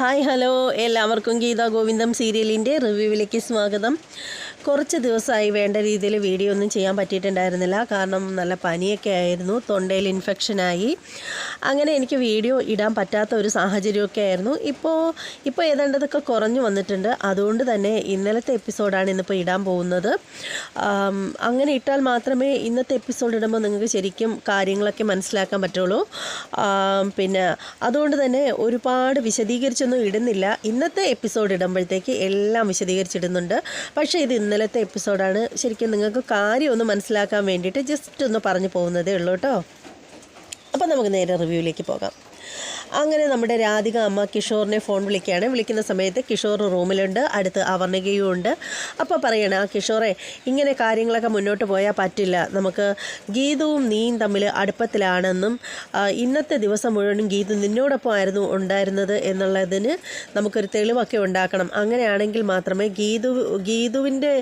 Hi hello. എല്ലാവർക്കും ഗീതാ ഗോവിന്ദം സീരിയലിന്റെ റിവ്യൂവിലേക്ക് സ്വാഗതം. കുറച്ച് ദിവസമായി വേണ്ട രീതിയിൽ വീഡിയോ ഒന്നും ചെയ്യാൻ പറ്റിയിട്ടുണ്ടായിരുന്നില്ല. കാരണം നല്ല പനിയൊക്കെ ആയിരുന്നു. തൊണ്ടയിൽ ഇൻഫെക്ഷനായി അങ്ങനെ എനിക്ക് വീഡിയോ ഇടാൻ പറ്റാത്ത ഒരു സാഹചര്യമൊക്കെ ആയിരുന്നു. ഇപ്പോൾ ഇപ്പോൾ ഏതാണ്ടതൊക്കെ കുറഞ്ഞു വന്നിട്ടുണ്ട്. അതുകൊണ്ട് തന്നെ ഇന്നലത്തെ എപ്പിസോഡാണ് ഇന്നിപ്പോൾ ഇടാൻ പോകുന്നത്. അങ്ങനെ ഇട്ടാൽ മാത്രമേ ഇന്നത്തെ എപ്പിസോഡ് ഇടുമ്പോൾ നിങ്ങൾക്ക് ശരിക്കും കാര്യങ്ങളൊക്കെ മനസ്സിലാക്കാൻ പറ്റുള്ളൂ. പിന്നെ അതുകൊണ്ട് തന്നെ ഒരുപാട് വിശദീകരിച്ചൊന്നും ഇടുന്നില്ല. ഇന്നത്തെ എപ്പിസോഡ് ഇടുമ്പോഴത്തേക്ക് എല്ലാം വിശദീകരിച്ചിടുന്നുണ്ട്. പക്ഷേ ഇത് ഇന്നലത്തെ എപ്പിസോഡാണ്. ശരിക്കും നിങ്ങൾക്ക് കാര്യം ഒന്ന് മനസ്സിലാക്കാൻ വേണ്ടിയിട്ട് ജസ്റ്റ് ഒന്ന് പറഞ്ഞു പോകുന്നതേ ഉള്ളൂ കേട്ടോ. അപ്പം നമുക്ക് നേരെ റിവ്യൂവിലേക്ക് പോകാം. അങ്ങനെ നമ്മുടെ രാധിക അമ്മ കിഷോറിനെ ഫോൺ വിളിക്കുകയാണ്. വിളിക്കുന്ന സമയത്ത് കിഷോർ റൂമിലുണ്ട് അടുത്ത് അവർണികയും ഉണ്ട്. അപ്പോൾ പറയണ ആ കിഷോറെ ഇങ്ങനെ കാര്യങ്ങളൊക്കെ മുന്നോട്ട് പോയാൽ പറ്റില്ല. നമുക്ക് ഗീതവും നീയും തമ്മിൽ അടുപ്പത്തിലാണെന്നും ഇന്നത്തെ ദിവസം മുഴുവനും ഗീത നിന്നോടൊപ്പം ആയിരുന്നു ഉണ്ടായിരുന്നത് എന്നുള്ളതിന് നമുക്കൊരു തെളിവൊക്കെ ഉണ്ടാക്കണം. അങ്ങനെയാണെങ്കിൽ മാത്രമേ ഗീതു ഗീതുവിന്റെ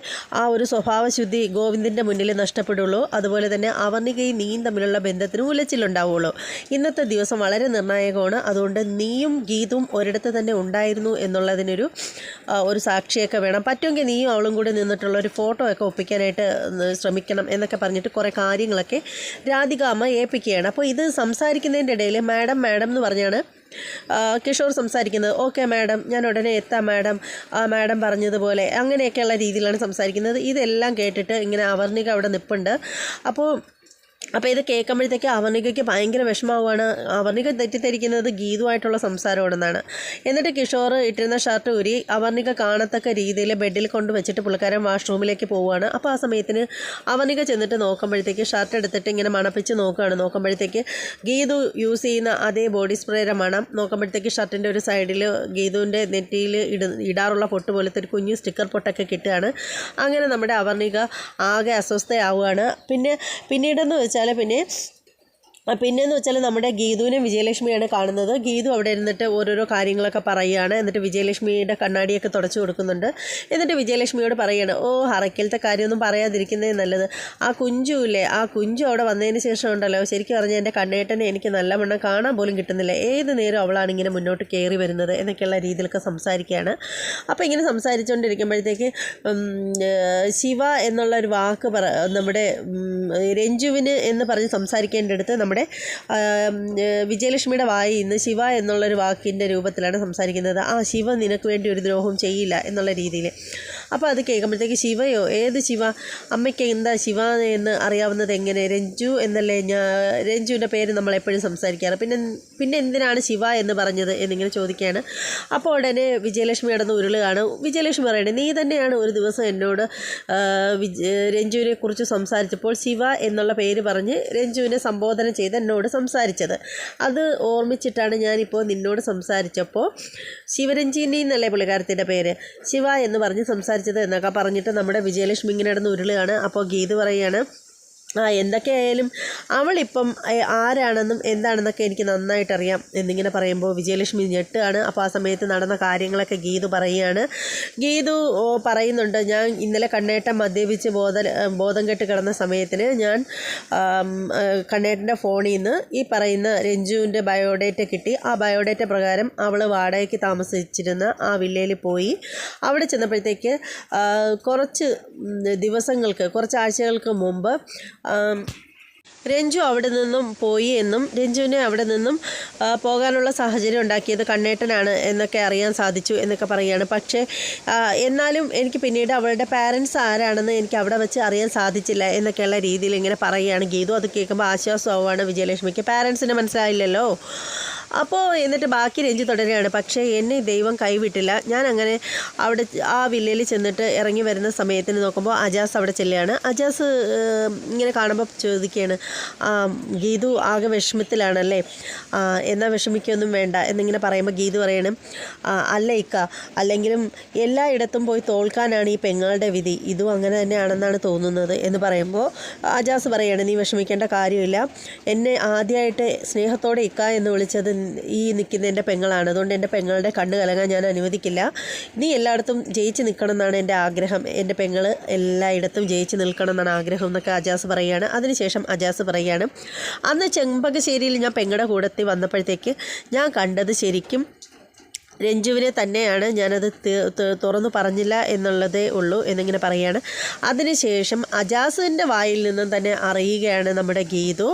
ആ ഒരു സ്വഭാവശുദ്ധി ഗോവിന്ദിന്റെ മുന്നിൽ നഷ്ടപ്പെടുള്ളൂ. അതുപോലെ തന്നെ അവർണികയും നീയും തമ്മിലുള്ള ബന്ധത്തിന് ഉലച്ചിലുണ്ടാവുള്ളൂ. ഇന്നത്തെ ദിവസം വളരെ നിർണായകമാണ്. അതുകൊണ്ട് നീയും ഗീതും ഒരിടത്ത് തന്നെ ഉണ്ടായിരുന്നു എന്നുള്ളതിനൊരു ഒരു സാക്ഷിയൊക്കെ വേണം. പറ്റുമെങ്കിൽ നീയും അവളും കൂടി നിന്നിട്ടുള്ള ഒരു ഫോട്ടോ ഒക്കെ ഒപ്പിക്കാനായിട്ട് ശ്രമിക്കണം എന്നൊക്കെ പറഞ്ഞിട്ട് കുറേ കാര്യങ്ങളൊക്കെ രാധിക അമ്മ ഏൽപ്പിക്കുകയാണ്. അപ്പോൾ ഇത് സംസാരിക്കുന്നതിന്റെ ഇടയിൽ മാഡം മാഡം എന്ന് പറഞ്ഞാണ് കിഷോർ സംസാരിക്കുന്നത്. ഓക്കെ മാഡം ഞാൻ ഉടനെ എത്താം മാഡം. ആ മാഡം പറഞ്ഞതുപോലെ അങ്ങനെയൊക്കെയുള്ള രീതിയിലാണ് സംസാരിക്കുന്നത്. ഇതെല്ലാം കേട്ടിട്ട് ഇങ്ങനെ അവർണിക അവിടെ നിൽപ്പുണ്ട് അപ്പോൾ അപ്പോൾ ഇത് കേൾക്കുമ്പോഴത്തേക്ക് അവർണികയ്ക്ക് ഭയങ്കര വിഷമമാവുകയാണ്. അവർണിക തെറ്റിദ്ധരിക്കുന്നത് ഗീതുവായിട്ടുള്ള സംസാരമാണെന്നാണ്. എന്നിട്ട് കിഷോർ ഇട്ടിരുന്ന ഷർട്ട് ഊരി അവർണിക കാണത്തക്ക രീതിയിൽ ബെഡിൽ കൊണ്ട് വെച്ചിട്ട് പുള്ളിക്കാരൻ വാഷ്റൂമിലേക്ക് പോവുകയാണ്. അപ്പോൾ ആ സമയത്തിന് അവർണിക ചെന്നിട്ട് നോക്കുമ്പോഴത്തേക്ക് ഷർട്ട് എടുത്തിട്ട് ഇങ്ങനെ മണപ്പിച്ച് നോക്കുകയാണ്. നോക്കുമ്പോഴത്തേക്ക് ഗീതു യൂസ് ചെയ്യുന്ന അതേ ബോഡി സ്പ്രേയുടെ മണം. നോക്കുമ്പോഴത്തേക്ക് ഷർട്ടിന്റെ ഒരു സൈഡിൽ ഗീതുവിന്റെ നെറ്റിയിൽ ഇട ഇടാറുള്ള പൊട്ട് പോലത്തെ ഒരു കുഞ്ഞു സ്റ്റിക്കർ പൊട്ടൊക്കെ കിട്ടുകയാണ്. അങ്ങനെ നമ്മുടെ അവർണിക ആകെ അസ്വസ്ഥയാവുകയാണ്. പിന്നെ പിന്നീടെന്ന് വെച്ചാൽ പിന്നെ ആ, പിന്നെന്ന് വെച്ചാൽ നമ്മുടെ ഗീതുവിനും വിജയലക്ഷ്മിയാണ് കാണുന്നത്. ഗീതു അവിടെ ഇരുന്നിട്ട് ഓരോരോ കാര്യങ്ങളൊക്കെ പറയുകയാണ് എന്നിട്ട് വിജയലക്ഷ്മിയുടെ കണ്ണാടിയൊക്കെ തുടച്ചു കൊടുക്കുന്നുണ്ട്. എന്നിട്ട് വിജയലക്ഷ്മിയോട് പറയുകയാണ് ഓ അറയ്ക്കലത്തെ കാര്യമൊന്നും പറയാതിരിക്കുന്നതേ നല്ലത്. ആ കുഞ്ചു ഇല്ലേ? ആ കുഞ്ചു അവിടെ വന്നതിന് ശേഷം ഉണ്ടല്ലോ. ശരിക്കും പറഞ്ഞാൽ എന്റെ കണ്ണേട്ടനെ എനിക്ക് നല്ല വണ്ണം കാണാൻ പോലും കിട്ടുന്നില്ല. ഏത് നേരം അവളാണ് ഇങ്ങനെ മുന്നോട്ട് കയറി വരുന്നത്? എന്നൊക്കെയുള്ള രീതിയിലൊക്കെ സംസാരിക്കുകയാണ്. അപ്പോൾ ഇങ്ങനെ സംസാരിച്ചുകൊണ്ടിരിക്കുമ്പോഴത്തേക്ക് ശിവ എന്നുള്ള ഒരു വാക്ക് പറ നമ്മുടെ രഞ്ജുവിന് എന്ന് പറഞ്ഞ് സംസാരിക്കേണ്ടടുത്ത് നമ്മുടെ ഏഹ്, വിജയലക്ഷ്മിയുടെ വായി ഇന്ന് ശിവ എന്നുള്ളൊരു വാക്കിന്റെ രൂപത്തിലാണ് സംസാരിക്കുന്നത്. ആ ശിവ നിനക്ക് വേണ്ടി ഒരു ദ്രോഹവും ചെയ്യില്ല എന്നുള്ള രീതിയിൽ. അപ്പോൾ അത് കേൾക്കുമ്പോഴത്തേക്ക് ശിവയോ ഏത് ശിവ? അമ്മയ്ക്ക് എന്താ ശിവ എന്ന് അറിയാവുന്നത് എങ്ങനെ? രഞ്ജു എന്നല്ലേ ഞാൻ രഞ്ജുവിന്റെ പേര് നമ്മൾ എപ്പോഴും സംസാരിക്കാറ്. പിന്നെ പിന്നെ എന്തിനാണ് ശിവ എന്ന് പറഞ്ഞത് എന്നിങ്ങനെ ചോദിക്കുകയാണ്. അപ്പോൾ ഉടനെ വിജയലക്ഷ്മി കിടന്ന് ഉരുളുകയാണ്. വിജയലക്ഷ്മി പറയണേ നീ തന്നെയാണ് ഒരു ദിവസം എന്നോട് രഞ്ജുവിനെ കുറിച്ച് സംസാരിച്ചപ്പോൾ ശിവ എന്നുള്ള പേര് പറഞ്ഞ് രഞ്ജുവിനെ സംബോധന ചെയ്ത് എന്നോട് സംസാരിച്ചത്. അത് ഓർമ്മിച്ചിട്ടാണ് ഞാനിപ്പോൾ നിന്നോട് സംസാരിച്ചപ്പോൾ ശിവരഞ്ജിനി എന്നല്ലേ പുള്ളിക്കാരത്തിന്റെ പേര്? ശിവ എന്ന് പറഞ്ഞ് സംസാരിച്ചത് എന്നൊക്കെ പറഞ്ഞിട്ട് നമ്മുടെ വിജയലക്ഷ്മി ഇങ്ങനെ ഇടുന്ന ഉരുളുകയാണ്. അപ്പോൾ ഗീത് പറയുകയാണ് ആ എന്തൊക്കെയായാലും അവളിപ്പം ആരാണെന്നും എന്താണെന്നൊക്കെ എനിക്ക് നന്നായിട്ടറിയാം. എന്നിങ്ങനെ പറയുമ്പോൾ വിജയലക്ഷ്മി ഞെട്ടുകയാണ് അപ്പോൾ ആ സമയത്ത് നടന്ന കാര്യങ്ങളൊക്കെ ഗീതു പറയുകയാണ്. ഗീതു പറയുന്നുണ്ട് ഞാൻ ഇന്നലെ കണ്ണേട്ടൻ മദ്യപിച്ച് ബോധ ബോധം കെട്ട് കിടന്ന സമയത്തിന് ഞാൻ കണ്ണേട്ടന്റെ ഫോണിൽ നിന്ന് ഈ പറയുന്ന രഞ്ജുവിന്റെ ബയോഡേറ്റ കിട്ടി. ആ ബയോഡേറ്റ പ്രകാരം അവൾ വാടകയ്ക്ക് താമസിച്ചിരുന്ന ആ വില്ലയിൽ പോയി. അവിടെ ചെന്നപ്പോഴത്തേക്ക് കുറച്ച് ദിവസങ്ങൾക്ക് കുറച്ച് ആഴ്ചകൾക്ക് മുമ്പ് രഞ്ജു അവിടെ നിന്നും പോയി എന്നും രഞ്ജുവിനെ അവിടെ നിന്നും പോകാനുള്ള സാഹചര്യം ഉണ്ടാക്കിയത് കണ്ണേട്ടനാണ് എന്നൊക്കെ അറിയാൻ സാധിച്ചു എന്നൊക്കെ പറയുകയാണ്. പക്ഷേ എന്നാലും എനിക്ക് പിന്നീട് അവളുടെ പാരൻസ് ആരാണെന്ന് എനിക്ക് അവിടെ വെച്ച് അറിയാൻ സാധിച്ചില്ല എന്നൊക്കെയുള്ള രീതിയിൽ ഇങ്ങനെ പറയുകയാണ് ഗീതു. അത് കേൾക്കുമ്പോൾ ആശ്വാസമാവാണ് വിജയലക്ഷ്മിക്ക്. പാരൻസിനെ മനസ്സിലായില്ലല്ലോ. അപ്പോൾ എന്നിട്ട് ബാക്കി രഞ്ജി തുടരുകയാണ്. പക്ഷേ എന്നെ ദൈവം കൈവിട്ടില്ല. ഞാൻ അങ്ങനെ അവിടെ ആ വില്ലയിൽ ചെന്നിട്ട് ഇറങ്ങി വരുന്ന സമയത്തിന് നോക്കുമ്പോൾ അജാസ് അവിടെ ചെല്ലുകയാണ്. അജാസ് ഇങ്ങനെ കാണുമ്പോൾ ചോദിക്കുകയാണ് ഗീതു ആകെ വിഷമത്തിലാണല്ലേ? എന്നാൽ വിഷമിക്കൊന്നും വേണ്ട എന്നിങ്ങനെ പറയുമ്പോൾ ഗീതു പറയണം "ആ, അല്ല ഇക്ക അല്ലെങ്കിലും എല്ലായിടത്തും പോയി തോൽക്കാനാണ് ഈ പെങ്ങളുടെ വിധി. ഇതും അങ്ങനെ തന്നെയാണെന്നാണ് തോന്നുന്നത് എന്ന് പറയുമ്പോൾ അജാസ് പറയാണ് നീ വിഷമിക്കേണ്ട കാര്യമില്ല. എന്നെ ആദ്യമായിട്ട് സ്നേഹത്തോടെ ഇക്ക എന്ന് വിളിച്ചത് ഈ നിൽക്കുന്ന എന്റെ പെങ്ങളാണ്. അതുകൊണ്ട് എന്റെ പെങ്ങളുടെ കണ്ണ് കലങ്ങാൻ ഞാൻ അനുവദിക്കില്ല. നീ എല്ലായിടത്തും ജയിച്ച് നിൽക്കണം എന്നാണ് എന്റെ ആഗ്രഹം. എന്റെ പെങ്ങൾ എല്ലായിടത്തും ജയിച്ച് നിൽക്കണം എന്നാണ് ആഗ്രഹം എന്നൊക്കെ അജാസ് പറയുകയാണ്. അതിനുശേഷം അജാസ് പറയുകയാണ് അന്ന് ചെമ്പകശ്ശേരിയിൽ ഞാൻ പെങ്ങളുടെ കൂടത്തിൽ വന്നപ്പോഴത്തേക്ക് ഞാൻ കണ്ടത് ശരിക്കും രഞ്ജുവിനെ തന്നെയാണ് ഞാനത് തുറന്നു പറഞ്ഞില്ല എന്നുള്ളതേ ഉള്ളൂ എന്നിങ്ങനെ പറയുകയാണ്. അതിനുശേഷം അജാസിന്റെ വായിൽ നിന്നും തന്നെ അറിയുകയാണ് നമ്മുടെ ഗീതു.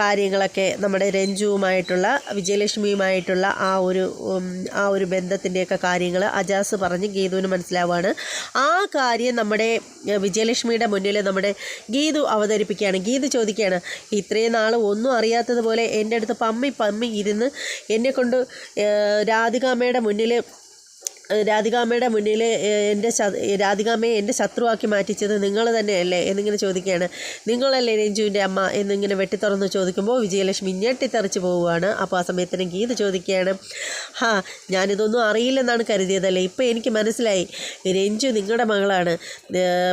കാര്യങ്ങളൊക്കെ നമ്മുടെ രഞ്ജുവുമായിട്ടുള്ള വിജയലക്ഷ്മിയുമായിട്ടുള്ള ആ ഒരു ആ ഒരു ബന്ധത്തിന്റെയൊക്കെ കാര്യങ്ങൾ അജാസ് പറഞ്ഞ് ഗീതുവിന് മനസ്സിലാവുകയാണ്. ആ കാര്യം നമ്മുടെ വിജയലക്ഷ്മിയുടെ മുന്നിൽ നമ്മുടെ ഗീതു അവതരിപ്പിക്കുകയാണ്. ഗീതു ചോദിക്കുകയാണ് ഇത്രയും നാൾ ഒന്നും അറിയാത്തതുപോലെ എന്റെ അടുത്ത് പമ്മി പമ്മി ഇരുന്ന് എന്നെ കൊണ്ട് രാധികാമ്മയുടെ മുന്നിൽ രാധികാമ്മയുടെ മുന്നിൽ എന്റെ രാധികാമ്മയെ എന്റെ ശത്രുവാക്കി മാറ്റിച്ചത് നിങ്ങൾ തന്നെയല്ലേ എന്നിങ്ങനെ ചോദിക്കുകയാണ്. നിങ്ങളല്ലേ രഞ്ജുവിന്റെ അമ്മ എന്നിങ്ങനെ വെട്ടിത്തുറന്ന് ചോദിക്കുമ്പോൾ വിജയലക്ഷ്മി ഞെട്ടിത്തെറിച്ച് പോവുകയാണ്. അപ്പോൾ ആ സമയത്തിന് ഗീത ചോദിക്കുകയാണ് ഹാ ഞാനിതൊന്നും അറിയില്ലെന്നാണ് കരുതിയതല്ലേ? ഇപ്പോൾ എനിക്ക് മനസ്സിലായി. രഞ്ജു നിങ്ങളുടെ മകളാണ്.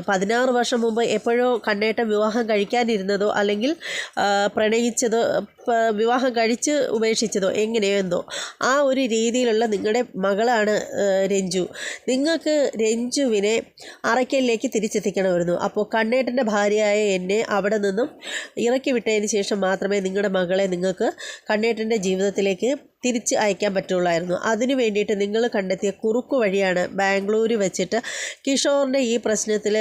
പതിനാറ് വർഷം മുമ്പ് എപ്പോഴോ കണ്ണേട്ടം വിവാഹം കഴിക്കാനിരുന്നതോ അല്ലെങ്കിൽ പ്രണയിച്ചതോ വിവാഹം കഴിച്ച് ഉപേക്ഷിച്ചതോ എങ്ങനെയോ എന്തോ. ആ ഒരു രീതിയിലുള്ള നിങ്ങളുടെ മകളാണ് രഞ്ജു. നിങ്ങൾക്ക് രഞ്ജുവിനെ അറയ്ക്കലിലേക്ക് തിരിച്ചെത്തിക്കണമായിരുന്നു. അപ്പോൾ കണ്ണേട്ടന്റെ ഭാര്യയായ എന്നെ അവിടെ നിന്നും ഇറക്കി വിട്ടതിന് ശേഷം മാത്രമേ നിങ്ങളുടെ മകളെ നിങ്ങൾക്ക് കണ്ണേട്ടന്റെ ജീവിതത്തിലേക്ക് തിരിച്ച് അയക്കാൻ പറ്റുള്ളായിരുന്നു. അതിനു വേണ്ടിയിട്ട് നിങ്ങൾ കണ്ടെത്തിയ കുറുക്കു വഴിയാണ് ബാംഗ്ലൂർ വെച്ചിട്ട് കിഷോറിന്റെ ഈ പ്രശ്നത്തിൽ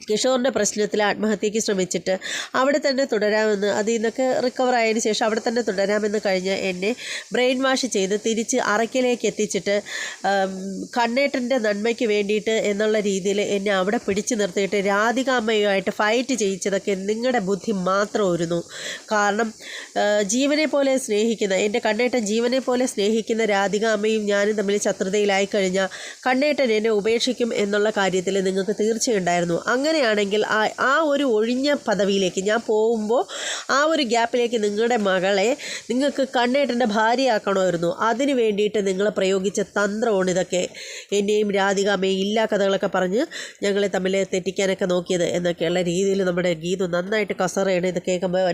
കിഷോറിന്റെ പ്രശ്നത്തിൽ ആത്മഹത്യയ്ക്ക് ശ്രമിച്ചിട്ട് അവിടെ തന്നെ തുടരാമെന്ന് അതിൽ നിന്നൊക്കെ റിക്കവർ ആയതിന് ശേഷം അവിടെ തന്നെ തുടരാമെന്ന് കഴിഞ്ഞ് എന്നെ ബ്രെയിൻ വാഷ് ചെയ്ത് തിരിച്ച് അറയ്ക്കലേക്ക് എത്തിച്ചിട്ട് കണ്ണേട്ടന്റെ നന്മയ്ക്ക് വേണ്ടിയിട്ട് എന്നുള്ള രീതിയിൽ എന്നെ അവിടെ പിടിച്ചു നിർത്തിയിട്ട് രാധികാമ്മയുമായിട്ട് ഫൈറ്റ് ചെയ്യിച്ചതൊക്കെ നിങ്ങളുടെ ബുദ്ധി മാത്രമായിരുന്നു കാരണം ജീവനെ പോലെ സ്നേഹിക്കുന്ന എന്റെ കണ്ണേട്ടൻ ജീവനെ പോലെ സ്നേഹിക്കുന്ന രാധികാമ്മയും ഞാനും തമ്മിൽ ശത്രുതയിലായി കഴിഞ്ഞാൽ കണ്ണേട്ടൻ എന്നെ ഉപേക്ഷിക്കും എന്നുള്ള കാര്യത്തിൽ നിങ്ങൾക്ക് തീർച്ചയുണ്ടായിരുന്നു. അങ്ങനെയാണെങ്കിൽ ആ ആ ഒരു ഒഴിഞ്ഞ പദവിയിലേക്ക് ഞാൻ പോകുമ്പോൾ ആ ഒരു ഗ്യാപ്പിലേക്ക് നിങ്ങളുടെ മകളെ നിങ്ങൾക്ക് കണ്ണേട്ടന്റെ ഭാര്യയാക്കണമായിരുന്നു. അതിന് വേണ്ടിയിട്ട് നിങ്ങൾ പ്രയോഗിച്ച തന്ത്രമാണ് ഇതൊക്കെ. എന്നെയും രാധികാമ്മയും ഇല്ലാ കഥകളൊക്കെ പറഞ്ഞ് ഞങ്ങളെ തമ്മിൽ തെറ്റിക്കാനൊക്കെ നോക്കിയത് എന്നൊക്കെയുള്ള രീതിയിൽ നമ്മുടെ ഗീതു നന്നായിട്ട് കസറയാണ്. ഇത് കേൾക്കുമ്പോൾ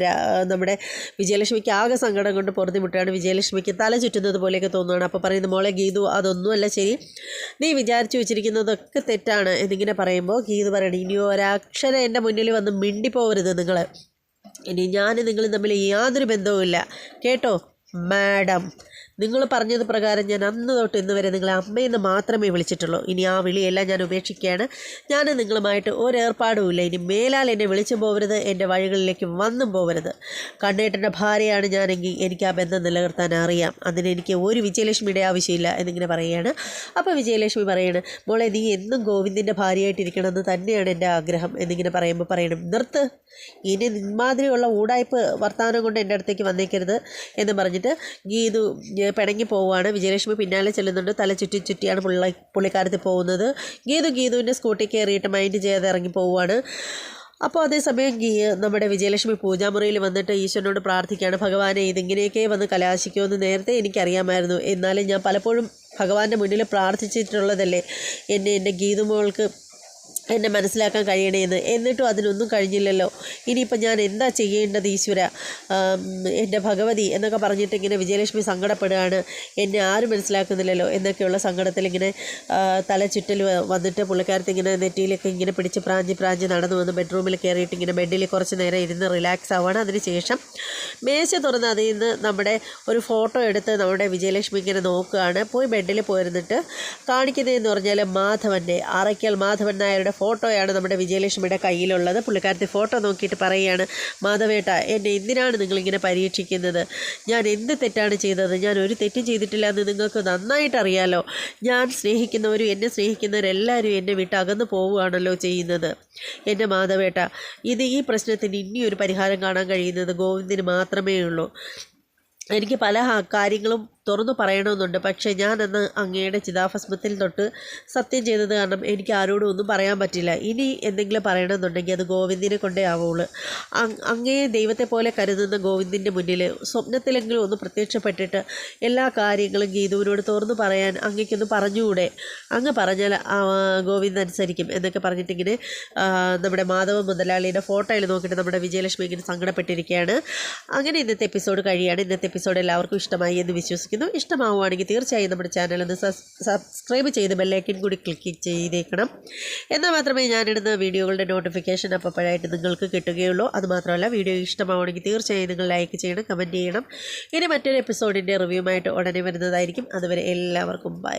നമ്മുടെ വിജയലക്ഷ്മിക്ക് ആകെ സങ്കടം കൊണ്ട് പൊറുതിമുട്ടാണ്. വിജയലക്ഷ്മിക്ക് തല ചുറ്റുന്നത് പോലെയൊക്കെ തോന്നുകയാണ് അപ്പോൾ പറയുന്നത് മോളെ ഗീതു അതൊന്നുമല്ല ശരി. നീ വിചാരിച്ചു വെച്ചിരിക്കുന്നതൊക്കെ തെറ്റാണ് എന്നിങ്ങനെ പറയുമ്പോൾ ഗീതു പറയണം ഇനി ഒരക്ഷരം എന്റെ മുന്നിൽ വന്ന് മിണ്ടിപ്പോവരുത് നിങ്ങൾ ഇനി ഞാൻ നിങ്ങളും തമ്മിൽ യാതൊരു ബന്ധവുമില്ല. കേട്ടോ? മാഡം. നിങ്ങൾ പറഞ്ഞത് പ്രകാരം ഞാൻ അന്ന് തൊട്ട് ഇന്ന് വരെ നിങ്ങളെ അമ്മയെന്ന് മാത്രമേ വിളിച്ചിട്ടുള്ളൂ. ഇനി ആ വിളിയെല്ലാം ഞാൻ ഉപേക്ഷിക്കുകയാണ്. ഞാൻ നിങ്ങളുമായിട്ട് ഒരേർപ്പാടുമില്ല ഇനി മേലാൽ എന്നെ വിളിച്ചു പോകരുത് എന്റെ വഴികളിലേക്ക് വന്നും പോകരുത് കണ്ണേട്ടന്റെ ഭാര്യയാണ് ഞാനെങ്കിൽ എനിക്ക് ആ ബന്ധം നിലനിർത്താൻ അറിയാം. അതിന് എനിക്ക് ഒരു വിജയലക്ഷ്മിയുടെ ആവശ്യമില്ല എന്നിങ്ങനെ പറയുകയാണ്. അപ്പോൾ വിജയലക്ഷ്മി പറയാണ് മോളെ നീ എന്നും ഗോവിന്ദിന്റെ ഭാര്യയായിട്ടിരിക്കണമെന്ന് തന്നെയാണ് എന്റെ ആഗ്രഹം എന്നിങ്ങനെ പറയുമ്പോൾ പറയണം നിർത്ത്. ഇനി ഇമാതിരിയുള്ള ഊടായ്പ് വർത്തമാനം കൊണ്ട് എന്റെ അടുത്തേക്ക് വന്നേക്കരുത് എന്ന് പറഞ്ഞിട്ട് ഗീതു ഏ, പിണങ്ങി പോവുകയാണ് വിജയലക്ഷ്മി പിന്നാലെ ചെല്ലുന്നുണ്ട്. തല ചുറ്റി ചുറ്റിയാണ് പുള്ളി പുള്ളിക്കാരത്തിൽ പോകുന്നത്. ഗീതു ഗീതുവിന്റെ സ്കൂട്ടി കയറിയിട്ട് മൈൻഡ് ചെയ്യാതെ ഇറങ്ങി പോവുകയാണ് അപ്പോൾ അതേസമയം നമ്മുടെ വിജയലക്ഷ്മി പൂജാമുറിയിൽ വന്നിട്ട് ഈശ്വരനോട് പ്രാർത്ഥിക്കുകയാണ്. ഭഗവാനെ ഇതിങ്ങനെയൊക്കെ വന്ന് കലാശിക്കുമെന്ന് നേരത്തെ എനിക്കറിയാമായിരുന്നു. എന്നാലും ഞാൻ പലപ്പോഴും ഭഗവാന്റെ മുന്നിൽ പ്രാർത്ഥിച്ചിട്ടുള്ളതല്ലേ? എന്നെ എന്റെ ഗീതുമോൾക്ക് എന്നെ മനസ്സിലാക്കാൻ കഴിയണേന്ന് എന്നിട്ടും അതിനൊന്നും കഴിഞ്ഞില്ലല്ലോ. ഇനിയിപ്പോൾ ഞാൻ എന്താ ചെയ്യേണ്ടത് ഈശ്വര? എന്റെ ഭഗവതി എന്നൊക്കെ പറഞ്ഞിട്ട് ഇങ്ങനെ വിജയലക്ഷ്മി സങ്കടപ്പെടുകയാണ്. എന്നെ ആരും മനസ്സിലാക്കുന്നില്ലല്ലോ എന്നൊക്കെയുള്ള സങ്കടത്തിൽ ഇങ്ങനെ തല ചുറ്റൽ വന്നിട്ട് പുള്ളിക്കാരത്ത് ഇങ്ങനെ നെറ്റിയിലൊക്കെ ഇങ്ങനെ പിടിച്ച് പ്രാഞ്ചി പ്രാഞ്ചി നടന്നു വന്ന് ബെഡ്റൂമിൽ കയറിയിട്ട് ഇങ്ങനെ ബെഡിൽ കുറച്ച് നേരം ഇരുന്ന് റിലാക്സ് ആവുകയാണ്. അതിനുശേഷം മേശ തുറന്ന് അതിൽ നിന്ന് നമ്മുടെ ഒരു ഫോട്ടോ എടുത്ത് നമ്മുടെ വിജയലക്ഷ്മി ഇങ്ങനെ നോക്കുകയാണ്. പോയി ബെഡിൽ പോയിരുന്നിട്ട് കാണിക്കുന്നതെന്ന് പറഞ്ഞാൽ മാധവന്റെ അറയ്ക്കൽ മാധവൻ നായരുടെ ഫോട്ടോയാണ് നമ്മുടെ വിജയലക്ഷ്മിയുടെ കയ്യിലുള്ളത്. പുള്ളിക്കാരത്തി ഫോട്ടോ നോക്കിയിട്ട് പറയുകയാണ് മാധവേട്ട എന്നെ എന്തിനാണ് നിങ്ങളിങ്ങനെ പരീക്ഷിക്കുന്നത്? ഞാൻ എന്ത് തെറ്റാണ് ചെയ്തത്? ഞാൻ ഒരു തെറ്റും ചെയ്തിട്ടില്ല എന്ന് നിങ്ങൾക്ക് നന്നായിട്ട് അറിയാലോ. ഞാൻ സ്നേഹിക്കുന്നവരും എന്നെ സ്നേഹിക്കുന്നവരെല്ലാവരും എന്നെ വിട്ട് അകന്നു പോവുകയാണല്ലോ ചെയ്യുന്നത്. എന്റെ മാധവേട്ട ഇത് ഈ പ്രശ്നത്തിന് ഇനി ഒരു പരിഹാരം കാണാൻ കഴിയുന്നത് ഗോവിന്ദിന് മാത്രമേ ഉള്ളൂ എനിക്ക് പല കാര്യങ്ങളും തുറന്നു പറയണമെന്നുണ്ട്. പക്ഷേ ഞാനന്ന് അങ്ങയുടെ ചിതാഭസ്മത്തിൽ തൊട്ട് സത്യം ചെയ്തത് കാരണം എനിക്ക് ആരോടും ഒന്നും പറയാൻ പറ്റില്ല. ഇനി എന്തെങ്കിലും പറയണമെന്നുണ്ടെങ്കിൽ അത് ഗോവിന്ദിനെ കൊണ്ടേ ആവുള്ളൂ അങ് അങ്ങയെ ദൈവത്തെ പോലെ കരുതുന്ന ഗോവിന്ദിന്റെ മുന്നിൽ സ്വപ്നത്തിലെങ്കിലും ഒന്ന് പ്രത്യക്ഷപ്പെട്ടിട്ട് എല്ലാ കാര്യങ്ങളും ഗീതുവിനോട് തുറന്നു പറയാൻ അങ്ങയ്ക്കൊന്ന് പറഞ്ഞുകൂടെ? അങ്ങ് പറഞ്ഞാൽ ഗോവിന്ദ് അനുസരിക്കും എന്നൊക്കെ പറഞ്ഞിട്ടിങ്ങനെ നമ്മുടെ മാധവ മുതലാളിയുടെ ഫോട്ടോയിൽ നോക്കിയിട്ട് നമ്മുടെ വിജയലക്ഷ്മി ഇങ്ങനെ സങ്കടപ്പെട്ടിരിക്കുകയാണ്. അങ്ങനെ ഇന്നത്തെ എപ്പിസോഡ് കഴിയാണ് ഇന്നത്തെ എപ്പിസോഡ് എല്ലാവർക്കും ഇഷ്ടമായി എന്ന് വിശ്വസിക്കുന്നു. വിചാരിക്കുന്നു ഇഷ്ടമാവുകയാണെങ്കിൽ തീർച്ചയായും നമ്മുടെ ചാനൽ ഒന്ന് സബ്സ്ക്രൈബ് ചെയ്ത് ബെല്ലൈക്കൻ കൂടി ക്ലിക്ക് ചെയ്തേക്കണം. എന്നാൽ മാത്രമേ ഞാനിടുന്ന വീഡിയോകളുടെ നോട്ടിഫിക്കേഷൻ അപ്പോഴായിട്ട് നിങ്ങൾക്ക് കിട്ടുകയുള്ളൂ. അതുമാത്രമല്ല വീഡിയോ ഇഷ്ടമാവുകയാണെങ്കിൽ തീർച്ചയായും നിങ്ങൾ ലൈക്ക് ചെയ്യണം കമന്റ് ചെയ്യണം. ഇനി മറ്റൊരു എപ്പിസോഡിന്റെ റിവ്യൂമായിട്ട് ഉടനെ വരുന്നതായിരിക്കും. അതുവരെ എല്ലാവർക്കും ബൈ